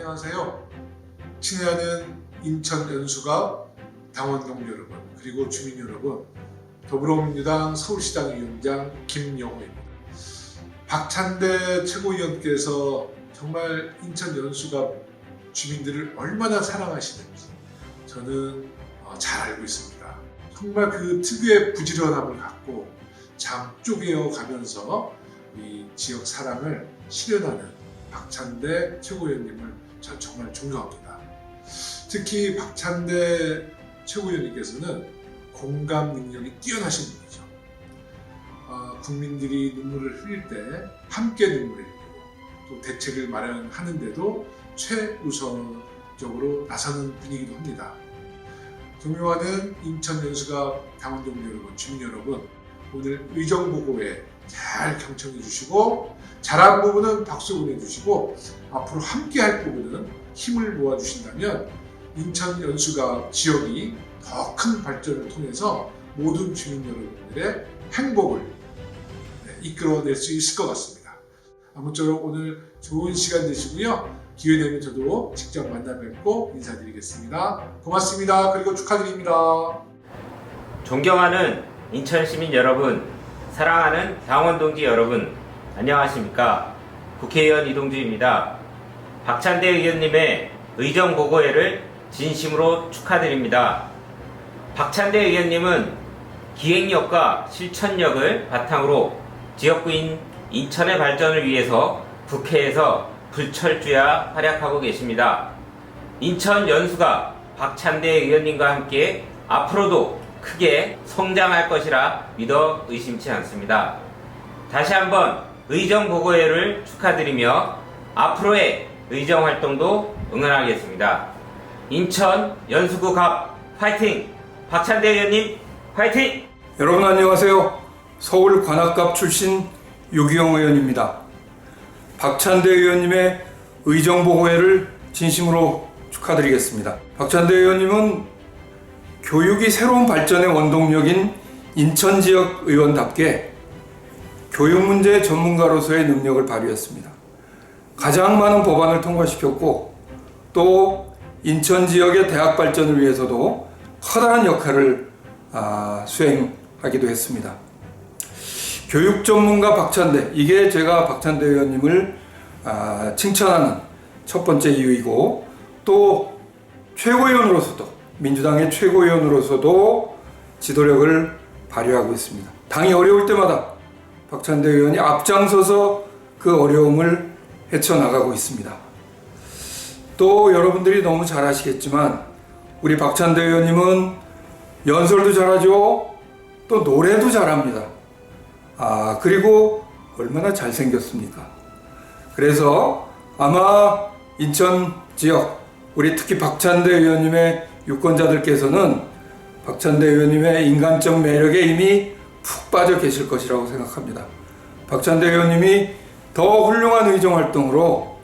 안녕하세요. 친애하는 인천 연수가 당원 동료 여러분 그리고 주민 여러분 더불어민주당 서울시당 위원장 김영호입니다. 박찬대 최고위원께서 정말 인천 연수가 주민들을 얼마나 사랑하시는지 저는 어, 잘 알고 있습니다. 정말 그 특유의 부지런함을 갖고 잠 쪼개어 가면서 이 지역 사랑을 실현하는 박찬대 최고위원님을 전 정말 존경합니다. 특히 박찬대 최고위원님께서는 공감 능력이 뛰어나신 분이죠. 어, 국민들이 눈물을 흘릴 때 함께 눈물을 흘리고 또 대책을 마련하는데도 최우선적으로 나서는 분이기도 합니다. 존경하는 인천 연수가 당원 동료 여러분, 주민 여러분, 오늘 의정 보고에 잘 경청해 주시고 잘한 부분은 박수 보내주시고 앞으로 함께 할 부분은 힘을 모아 주신다면 인천 연수가 지역이 더 큰 발전을 통해서 모든 주민 여러분들의 행복을 네, 이끌어낼 수 있을 것 같습니다. 아무쪼록 오늘 좋은 시간 되시고요. 기회 되면 저도 직접 만나 뵙고 인사드리겠습니다. 고맙습니다. 그리고 축하드립니다. 존경하는 인천 시민 여러분, 사랑하는 당원 동지 여러분, 안녕하십니까? 국회의원 이동주입니다. 박찬대 의원님의 의정 보고회를 진심으로 축하드립니다. 박찬대 의원님은 기획력과 실천력을 바탕으로 지역구인 인천의 발전을 위해서 국회에서 불철주야 활약하고 계십니다. 인천 연수가 박찬대 의원님과 함께 앞으로도 크게 성장할 것이라 믿어 의심치 않습니다. 다시 한번 의정 보고회를 축하드리며 앞으로의 의정 활동도 응원하겠습니다. 인천 연수구 갑 파이팅! 박찬대 의원님 파이팅! 여러분 안녕하세요. 서울 관악갑 출신 유기영 의원입니다. 박찬대 의원님의 의정보고회를 진심으로 축하드리겠습니다. 박찬대 의원님은 교육이 새로운 발전의 원동력인 인천 지역 의원답게 교육 문제 전문가로서의 능력을 발휘했습니다. 가장 많은 법안을 통과시켰고 또 인천 지역의 대학 발전을 위해서도 커다란 역할을 아, 수행하기도 했습니다. 교육 전문가 박찬대 이게 제가 박찬대 의원님을 아, 칭찬하는 첫 번째 이유이고 또 최고위원으로서도 민주당의 최고위원으로서도 지도력을 발휘하고 있습니다. 당이 어려울 때마다 박찬대 의원이 앞장서서 그 어려움을 헤쳐나가고 있습니다. 또 여러분들이 너무 잘 아시겠지만 우리 박찬대 의원님은 연설도 잘하죠. 또 노래도 잘합니다. 아, 그리고 얼마나 잘생겼습니까? 그래서 아마 인천 지역, 우리 특히 박찬대 의원님의 유권자들께서는 박찬대 의원님의 인간적 매력에 이미 푹 빠져 계실 것이라고 생각합니다. 박찬대 의원님이 더 훌륭한 의정 활동으로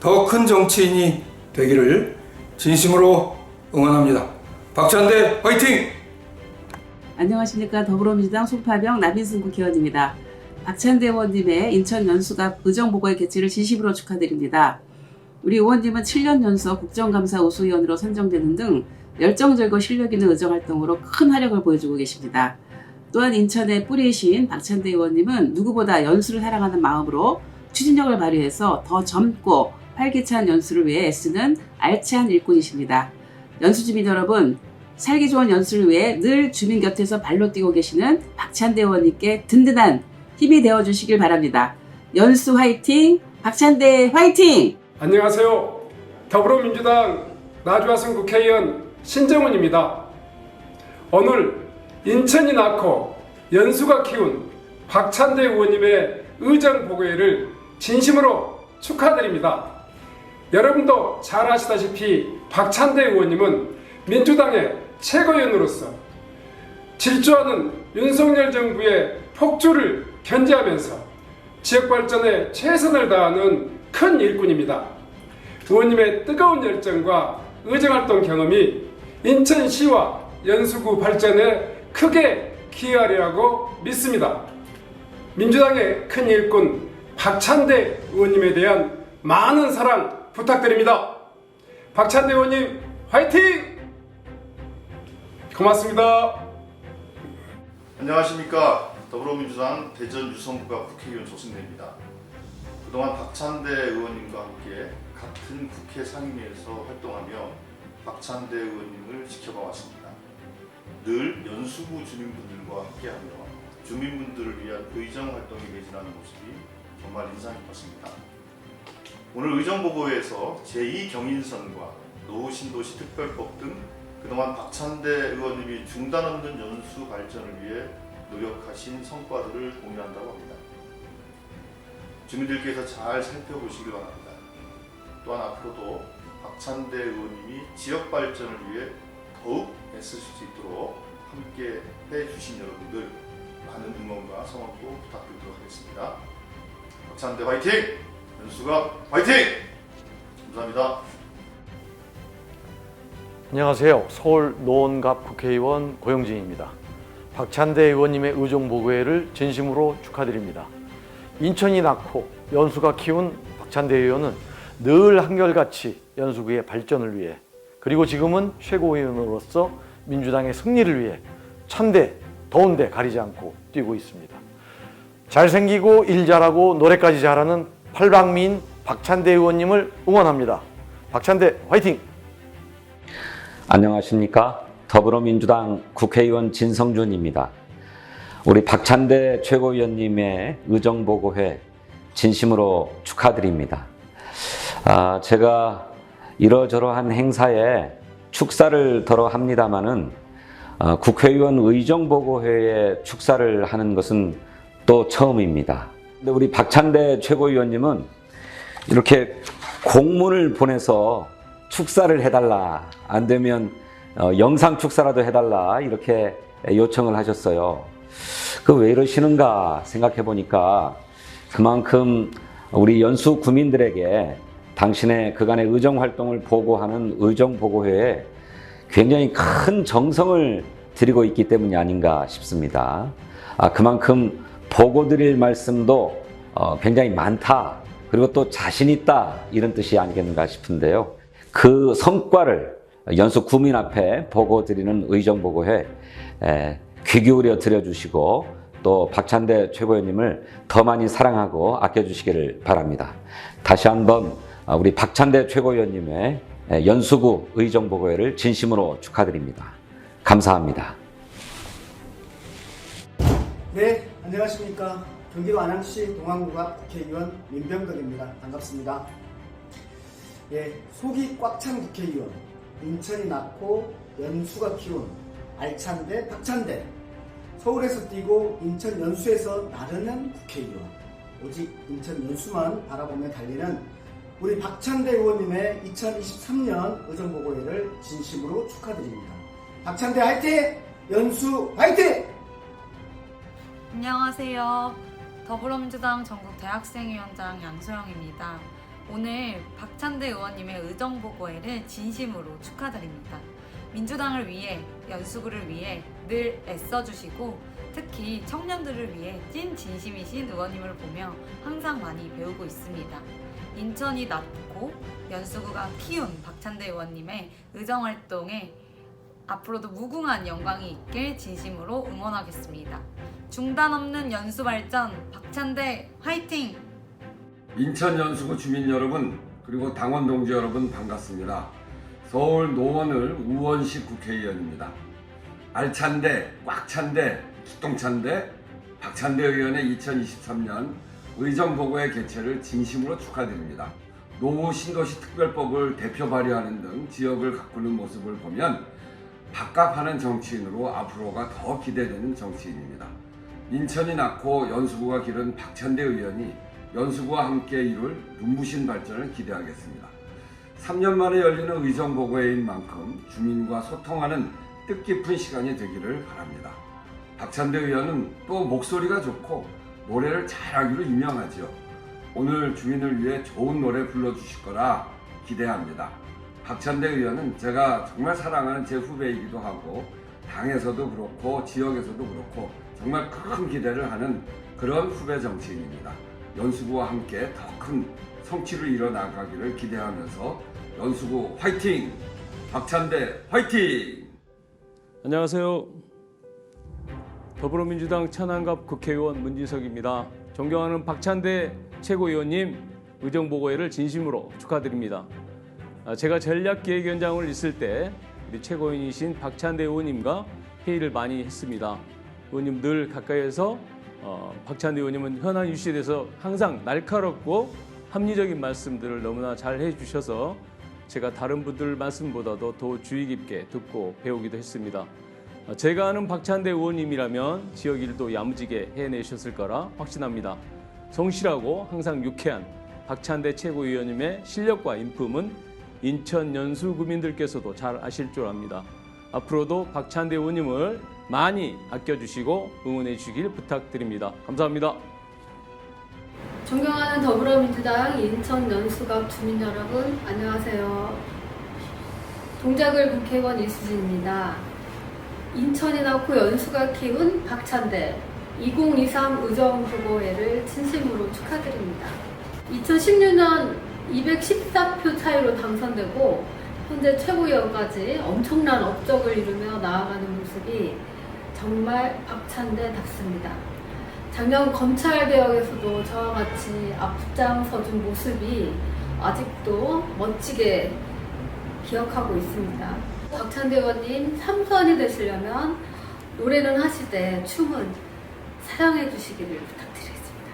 더 큰 정치인이 되기를 진심으로 응원합니다. 박찬대 화이팅! 안녕하십니까 더불어민주당 송파병 나빈승 국회의원입니다. 박찬대 의원님의 인천 연수갑 의정보고의 개최를 진심으로 축하드립니다. 우리 의원님은 7년 연속 국정감사 우수위원으로 선정되는 등 열정적이고 실력 있는 의정활동으로 큰 활약을 보여주고 계십니다. 또한 인천의 뿌리이신 박찬대 의원님은 누구보다 연수를 사랑하는 마음으로 추진력을 발휘해서 더 젊고 활기찬 연수를 위해 애쓰는 알찬 일꾼이십니다. 연수 주민 여러분, 살기 좋은 연수를 위해 늘 주민 곁에서 발로 뛰고 계시는 박찬대 의원님께 든든한 힘이 되어 주시길 바랍니다. 연수 화이팅! 박찬대 화이팅! 안녕하세요. 더불어민주당 나주화성 국회의원 신정훈입니다. 오늘 인천이 낳고 연수가 키운 박찬대 의원님의 의정 보고회를 진심으로 축하드립니다. 여러분도 잘 아시다시피 박찬대 의원님은 민주당의 최고위원으로서 질주하는 윤석열 정부의 폭주를 견제하면서 지역 발전에 최선을 다하는 큰 일꾼입니다. 의원님의 뜨거운 열정과 의정활동 경험이 인천시와 연수구 발전에 크게 기여하리라고 믿습니다. 민주당의 큰 일꾼 박찬대 의원님에 대한 많은 사랑 부탁드립니다. 박찬대 의원님 화이팅! 고맙습니다. 안녕하십니까 더불어민주당 대전 유성구가 국회의원 조승래입니다. 그동안 박찬대 의원님과 함께 같은 국회 상임위에서 활동하며 박찬대 의원님을 지켜봐 왔습니다. 늘 연수구 주민분들과 함께하며 주민분들을 위한 의정 활동에 매진하는 모습이 정말 인상 깊었습니다. 오늘 의정보고회에서 제2경인선과 노후신도시 특별법 등 그동안 박찬대 의원님이 중단 없는 연수 발전을 위해 노력하신 성과들을 공유한다고 합니다. 주민들께서 잘 살펴보시길 바랍니다. 또한 앞으로도 박찬대 의원님이 지역 발전을 위해 더욱 애쓰실 수 있도록 함께 해주신 여러분들 많은 응원과 성원도 부탁드리도록 하겠습니다. 박찬대 화이팅! 연수가 화이팅! 감사합니다. 안녕하세요. 서울 노원갑 국회의원 고영진입니다. 박찬대 의원님의 의정보고회를 진심으로 축하드립니다. 인천이 낳고 연수가 키운 박찬대 의원은 늘 한결같이 연수구의 발전을 위해 그리고 지금은 최고위원으로서 민주당의 승리를 위해 찬대, 더운데 가리지 않고 뛰고 있습니다. 잘생기고 일 잘하고 노래까지 잘하는 팔방미인 박찬대 의원님을 응원합니다. 박찬대 화이팅! 안녕하십니까. 더불어민주당 국회의원 진성준입니다. 우리 박찬대 최고위원님의 의정보고회 진심으로 축하드립니다. 아, 제가 이러저러한 행사에 축사를 덜어 합니다마는 아, 국회의원 의정보고회에 축사를 하는 것은 또 처음입니다. 근데 우리 박찬대 최고위원님은 이렇게 공문을 보내서 축사를 해달라. 안 되면 어, 영상 축사라도 해달라. 이렇게 요청을 하셨어요. 그 왜 이러시는가 생각해 보니까 그만큼 우리 연수 구민들에게 당신의 그간의 의정 활동을 보고하는 의정 보고회에 굉장히 큰 정성을 들이고 있기 때문이 아닌가 싶습니다. 아, 그만큼 보고 드릴 말씀도 어, 굉장히 많다. 그리고 또 자신 있다. 이런 뜻이 아니겠는가 싶은데요. 그 성과를 연수 구민 앞에 보고 드리는 의정보고회 에, 귀 기울여 드려주시고 또 박찬대 최고위원님을 더 많이 사랑하고 아껴주시기를 바랍니다. 다시 한번 어, 우리 박찬대 최고위원님의 에, 연수구 의정보고회를 진심으로 축하드립니다. 감사합니다. 네, 안녕하십니까. 경기도 안양시 동안구갑 국회의원 민병덕입니다. 반갑습니다. 예, 속이 꽉 찬 국회의원, 인천이 낳고 연수가 키운 알찬대 박찬대, 서울에서 뛰고 인천 연수에서 나르는 국회의원, 오직 인천 연수만 바라보며 달리는 우리 박찬대 의원님의 2023년 의정보고회를 진심으로 축하드립니다. 박찬대 화이팅! 연수 화이팅! 안녕하세요. 더불어민주당 전국 대학생위원장 양소영입니다. 오늘 박찬대 의원님의 의정보고회를 진심으로 축하드립니다. 민주당을 위해, 연수구를 위해 늘 애써주시고 특히 청년들을 위해 찐 진심이신 의원님을 보며 항상 많이 배우고 있습니다. 인천이 낳고 연수구가 키운 박찬대 의원님의 의정 활동에 앞으로도 무궁한 영광이 있길 진심으로 응원하겠습니다. 중단 없는 연수 발전 박찬대 화이팅! 인천 연수구 주민 여러분 그리고 당원 동지 여러분 반갑습니다. 서울 노원을 우원식 국회의원입니다. 알찬대, 꽉찬대, 기똥찬대 박찬대 의원의 2023년 의정 보고회 개최를 진심으로 축하드립니다. 노후 신도시 특별법을 대표 발의하는 등 지역을 가꾸는 모습을 보면 박갑하는 정치인으로 앞으로가 더 기대되는 정치인입니다. 인천이 낳고 연수구가 기른 박찬대 의원이 연수구와 함께 이룰 눈부신 발전을 기대하겠습니다. 3년 만에 열리는 의정 보고회인 만큼 주민과 소통하는 뜻깊은 시간이 되기를 바랍니다. 박찬대 의원은 또 목소리가 좋고 노래를 잘하기로 유명하죠. 오늘 주민을 위해 좋은 노래 불러주실 거라 기대합니다. 박찬대 의원은 제가 정말 사랑하는 제 후배이기도 하고 당에서도 그렇고 지역에서도 그렇고 정말 큰 기대를 하는 그런 후배 정치인입니다. 연수구와 함께 더 큰 성취를 이뤄 나가기를 기대하면서 연수구 화이팅! 박찬대 화이팅! 안녕하세요. 더불어민주당 천안갑 국회의원 문진석입니다. 존경하는 박찬대 최고위원님 의정보고회를 진심으로 축하드립니다. 아, 제가 전략기획위원장을 있을 때 우리 최고위원이신 박찬대 의원님과 회의를 많이 했습니다. 의원님 늘 가까이에서 어, 박찬대 의원님은 현안 이슈에 대해서 항상 날카롭고 합리적인 말씀들을 너무나 잘 해주셔서 제가 다른 분들 말씀보다도 더 주의 깊게 듣고 배우기도 했습니다. 어, 제가 아는 박찬대 의원님이라면 지역 일도 야무지게 해내셨을 거라 확신합니다. 성실하고 항상 유쾌한 박찬대 최고위원님의 실력과 인품은 인천 연수 구민들께서도 잘 아실 줄 압니다. 앞으로도 박찬대 의원님을 많이 아껴주시고 응원해 주시길 부탁드립니다. 감사합니다. 존경하는 더불어민주당 인천 연수갑 주민 여러분 안녕하세요. 동작을 국회의원 이수진입니다. 인천이 낳고 연수가 키운 박찬대 2023 의정보고회를 진심으로 축하드립니다. 2016년 214표 차이로 당선되고 현재 최고위원까지 엄청난 업적을 이루며 나아가는 모습이 정말 박찬대답습니다. 작년 검찰개혁에서도 저와 같이 앞장서준 모습이 아직도 멋지게 기억하고 있습니다. 박찬대 의원님 삼선이 되시려면 노래는 하시되 춤은 사랑해 주시기를 부탁드리겠습니다.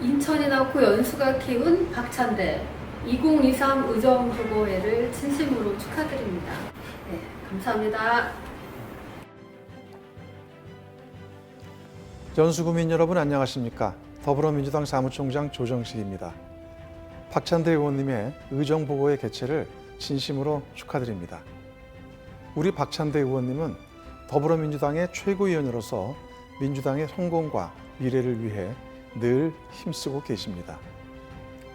인천이 낳고 연수가 키운 박찬대 2023 의정보고회를 진심으로 축하드립니다. 네, 감사합니다. 연수구민 여러분 안녕하십니까? 더불어민주당 사무총장 조정식입니다. 박찬대 의원님의 의정보고회 개최를 진심으로 축하드립니다. 우리 박찬대 의원님은 더불어민주당의 최고위원으로서 민주당의 성공과 미래를 위해 늘 힘쓰고 계십니다.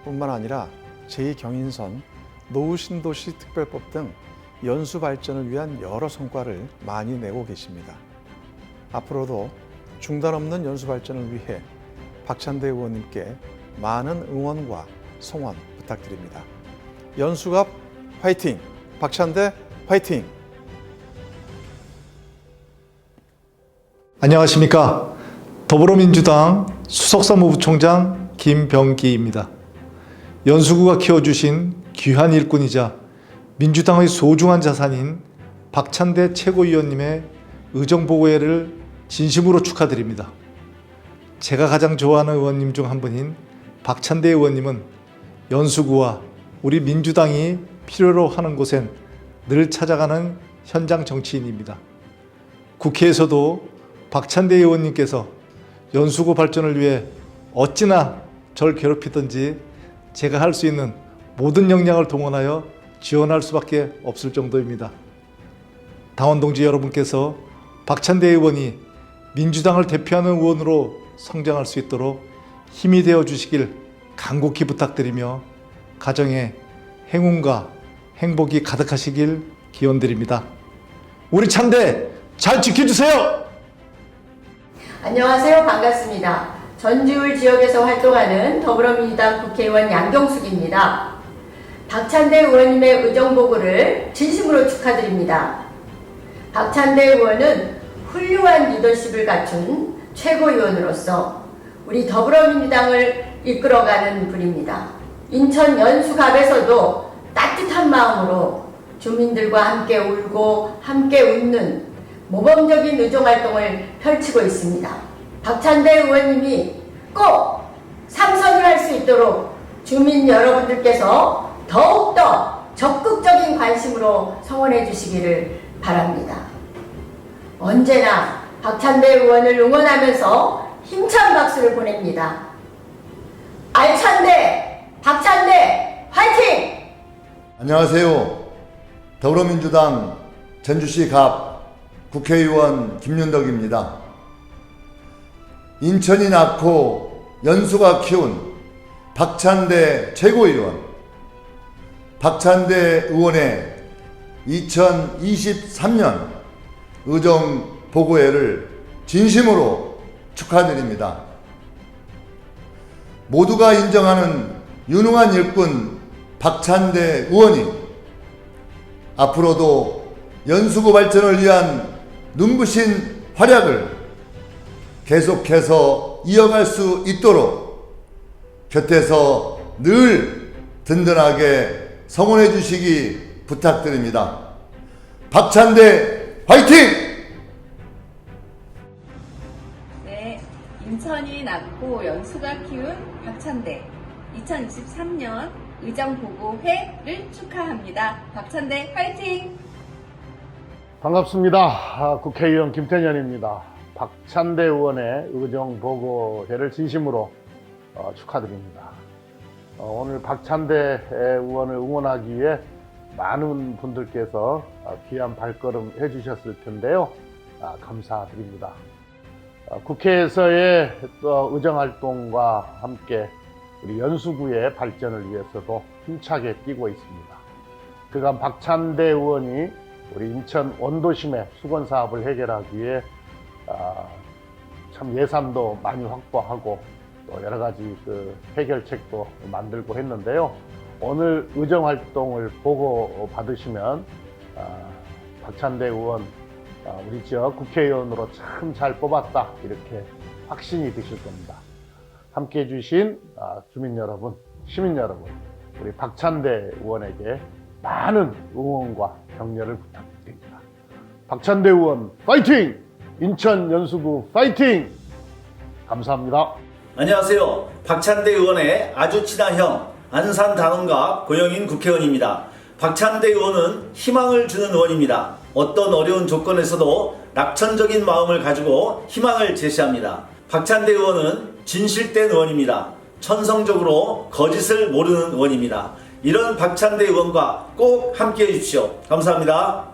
뿐만 아니라 제2경인선, 노후신도시 특별법 등 연수 발전을 위한 여러 성과를 많이 내고 계십니다. 앞으로도 중단 없는 연수 발전을 위해 박찬대 의원님께 많은 응원과 성원 부탁드립니다. 연수갑 화이팅! 박찬대 화이팅! 안녕하십니까. 더불어민주당 수석사무부총장 김병기입니다. 연수구가 키워주신 귀한 일꾼이자 민주당의 소중한 자산인 박찬대 최고위원님의 의정보고회를 진심으로 축하드립니다. 제가 가장 좋아하는 의원님 중 한 분인 박찬대 의원님은 연수구와 우리 민주당이 필요로 하는 곳엔 늘 찾아가는 현장 정치인입니다. 국회에서도 박찬대 의원님께서 연수구 발전을 위해 어찌나 절 괴롭히든지 제가 할 수 있는 모든 역량을 동원하여 지원할 수밖에 없을 정도입니다. 당원 동지 여러분께서 박찬대 의원이 민주당을 대표하는 의원으로 성장할 수 있도록 힘이 되어 주시길 간곡히 부탁드리며 가정에 행운과 행복이 가득하시길 기원드립니다. 우리 찬대 잘 지켜주세요! 안녕하세요. 반갑습니다. 전지울 지역에서 활동하는 더불어민주당 국회의원 양경숙입니다. 박찬대 의원님의 의정보고를 진심으로 축하드립니다. 박찬대 의원은 훌륭한 리더십을 갖춘 최고위원으로서 우리 더불어민주당을 이끌어가는 분입니다. 인천 연수갑에서도 따뜻한 마음으로 주민들과 함께 울고 함께 웃는 모범적인 의정활동을 펼치고 있습니다. 박찬대 의원님이 꼭 상선을 할 수 있도록 주민 여러분들께서 더욱더 적극적인 관심으로 성원해 주시기를 바랍니다. 언제나 박찬대 의원을 응원하면서 힘찬 박수를 보냅니다. 알찬대, 박찬대, 화이팅! 안녕하세요. 더불어민주당 전주시 갑 국회의원 김윤덕입니다. 인천이 낳고 연수가 키운 박찬대 최고위원, 박찬대 의원의 2023년 의정 보고회를 진심으로 축하드립니다. 모두가 인정하는 유능한 일꾼 박찬대 의원이 앞으로도 연수구 발전을 위한 눈부신 활약을 계속해서 이어갈 수 있도록 곁에서 늘 든든하게 성원해 주시기 부탁드립니다. 박찬대 화이팅! 네, 인천이 낳고 연수가 키운 박찬대 2023년 의정보고회를 축하합니다. 박찬대 화이팅! 반갑습니다. 아, 국회의원 김태년입니다. 박찬대 의원의 의정 보고회를 진심으로 어, 축하드립니다. 어, 오늘 박찬대 의원을 응원하기 위해 많은 분들께서 어, 귀한 발걸음 해주셨을 텐데요. 아, 감사드립니다. 어, 국회에서의 또 의정활동과 함께 우리 연수구의 발전을 위해서도 힘차게 뛰고 있습니다. 그간 박찬대 의원이 우리 인천 원도심의 수건 사업을 해결하기 위해 아, 참 예산도 많이 확보하고 또 여러 가지 그 해결책도 만들고 했는데요. 오늘 의정 활동을 보고 받으시면 아, 박찬대 의원 아, 우리 지역 국회의원으로 참 잘 뽑았다 이렇게 확신이 드실 겁니다. 함께 해주신 아, 주민 여러분, 시민 여러분, 우리 박찬대 의원에게 많은 응원과 격려를 부탁드립니다. 박찬대 의원 파이팅! 인천 연수구 파이팅! 감사합니다. 안녕하세요. 박찬대 의원의 아주 친한 형 안산 당원과 고영인 국회의원입니다. 박찬대 의원은 희망을 주는 의원입니다. 어떤 어려운 조건에서도 낙천적인 마음을 가지고 희망을 제시합니다. 박찬대 의원은 진실된 의원입니다. 천성적으로 거짓을 모르는 의원입니다. 이런 박찬대 의원과 꼭 함께 해 주십시오. 감사합니다.